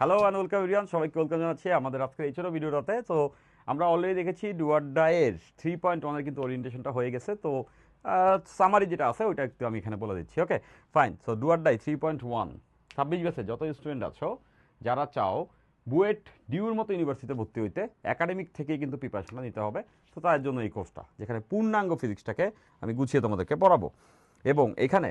Hello and welcome everyone সবাইকে welcome জানাচ্ছি আমাদের আজকের এই ছোটো ভিডিওটাতে। তো আমরা অলরেডি দেখেছি ডুয়ার ডায়ের থ্রি পয়েন্ট ওয়ানের কিন্তু ওরিয়েন্টেশনটা হয়ে গেছে। তো সামারি যেটা আছে ওইটা একটু আমি এখানে বলে দিচ্ছি ওকে ফাইন সো ডুয়ার ডাই থ্রি পয়েন্ট ওয়ান ছাব্বিশ বেসে যত স্টুডেন্ট আছো, যারা চাও, বুয়েট ডিউর মতো ইউনিভার্সিটিতে ভর্তি হইতে একাডেমিক থেকেই কিন্তু প্রিপারেশনটা নিতে হবে। তো, তার জন্য এই কোর্সটা যেখানে পূর্ণাঙ্গ ফিজিক্সটাকে আমি গুছিয়ে তোমাদেরকে পড়াবো। এবং এখানে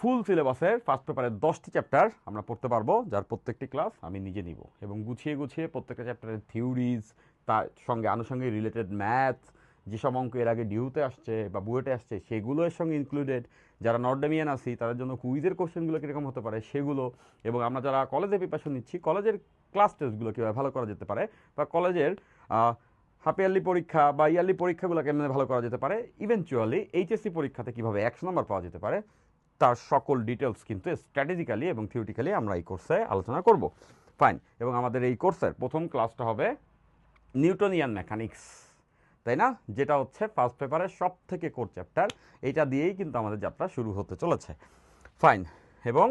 ফুল সিলেবাসের ফার্স্ট পেপারের দশটি চ্যাপ্টার আমরা পড়তে পারব, যার প্রত্যেকটি ক্লাস আমি নিজে নিব। এবং গুছিয়ে গুছিয়ে প্রত্যেকটা চ্যাপ্টারের থিওরিজ তার সঙ্গে আনুষঙ্গিক রিলেটেড ম্যাথ যেসব অঙ্ক এর আগে ডিউতে আসছে বা বুয়েটে আসছে সেগুলোর সঙ্গে ইনক্লুডেড যারা নর্ডেমিয়ান আছি, তাদের জন্য কুইজের কোশ্চেনগুলো কীরকম হতে পারে, সেগুলো। এবং আমরা যারা কলেজে প্রিপারেশন নিচ্ছি কলেজের ক্লাস টেস্টগুলো কীভাবে ভালো করা যেতে পারে, বা কলেজের হাফ ইয়ারলি পরীক্ষা বা ইয়ারলি পরীক্ষাগুলো কেমন ভালো করা যেতে পারে ইভেনচুয়ালি এইচএসসি পরীক্ষাতে কীভাবে একশো নম্বর পাওয়া যেতে পারে তার সকল ডিটেলস কিন্তু স্ট্র্যাটেজিক্যালি এবং থিওরিটিক্যালি আমরা এই কোর্সে আলোচনা করব। ফাইন এবং আমাদের এই কোর্সের প্রথম ক্লাসটা হবে নিউটনিয়ান মেকানিক্স তাই না? যেটা হচ্ছে ফার্স্ট পেপারের সব থেকে কোর চ্যাপ্টার এইটা দিয়েই কিন্তু আমাদের যাত্রা শুরু হতে চলেছে। ফাইন এবং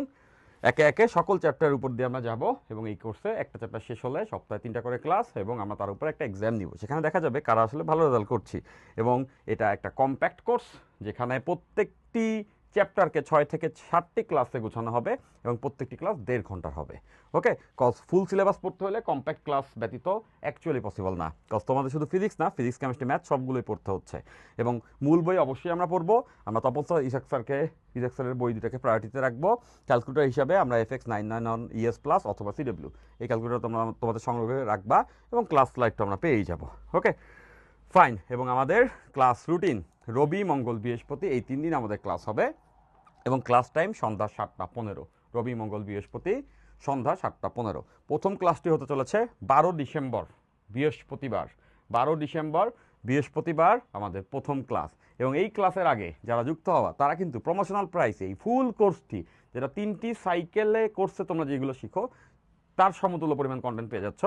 একে একে সকল চ্যাপ্টারের উপর দিয়ে আমরা যাব, এবং এই কোর্সে একটা চ্যাপ্টার শেষ হলে সপ্তাহে তিনটা করে ক্লাস এবং আমরা তার উপরে একটা এক্সাম নিব। সেখানে দেখা যাবে কারা আসলে ভালো রেজাল্ট করছি। এবং এটা একটা কম্প্যাক্ট কোর্স যেখানে প্রত্যেকটি চ্যাপ্টারকে ছয় থেকে ষাটটি ক্লাসে গোছানো হবে এবং প্রত্যেকটি ক্লাস দেড় ঘণ্টার হবে। ওকে কজ ফুল সিলেবাস পড়তে হলে কম্প্যাক্ট ক্লাস ব্যতীত অ্যাকচুয়ালি পসিবল না। কজ তোমাদের শুধু ফিজিক্স না ফিজিক্স কেমিস্ট্রি ম্যাথ সবগুলোই পড়তে হচ্ছে। এবং মূল বই অবশ্যই আমরা পড়ব। আমরা তপন স্যার ইসাক স্যারকে ইসাক স্যারের বই দুটাকে প্রায়োরিটিতে রাখব। ক্যালকুলেটর হিসাবে আমরা F X nine nine on ES plus অথবা সিডব্লিউ এই ক্যালকুলেটর তোমরা তোমাদের সংগ্রহ রাখবা এবং ক্লাস স্লাইডটা আমরা পেয়েই যাব। ওকে ফাইন এবং আমাদের ক্লাস রুটিন রবি, মঙ্গল, বৃহস্পতি, এই তিন দিন আমাদের ক্লাস হবে। এবং ক্লাস টাইম সন্ধ্যা সাতটা পনেরো। রবি, মঙ্গল, বৃহস্পতি, সন্ধ্যা সাতটা পনেরো। প্রথম ক্লাসটি হতে চলেছে বারো ডিসেম্বর, বৃহস্পতিবার। বারো ডিসেম্বর, বৃহস্পতিবার আমাদের প্রথম ক্লাস এবং এই ক্লাসের আগে যারা যুক্ত হওয়া তারা কিন্তু প্রমোশনাল প্রাইসে এই ফুল কোর্সটি যেটা তিনটি সাইকেলে কোর্সে তোমরা যেগুলো শিখো, তার সমতুল্য পরিমাণ কন্টেন্ট পেয়ে যাচ্ছ।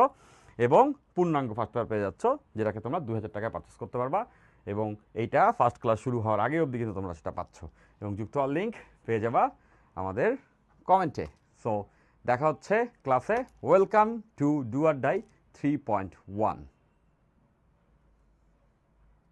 এবং পূর্ণাঙ্গ ফার্স্ট পেয়ে যাচ্ছ, যেটাকে তোমরা দু হাজার টাকায় পারচেস করতে পারবা। এবং এইটা ফার্স্ট ক্লাস শুরু হওয়ার আগে অবধি কিন্তু তোমরা সেটা পাচ্ছ। এবং যুক্ত হওয়ার লিঙ্ক পেয়ে যাবা আমাদের কমেন্টে সো দেখা হচ্ছে ক্লাসে ওয়েলকাম টু ডুয়ার ডাই থ্রি পয়েন্ট ওয়ান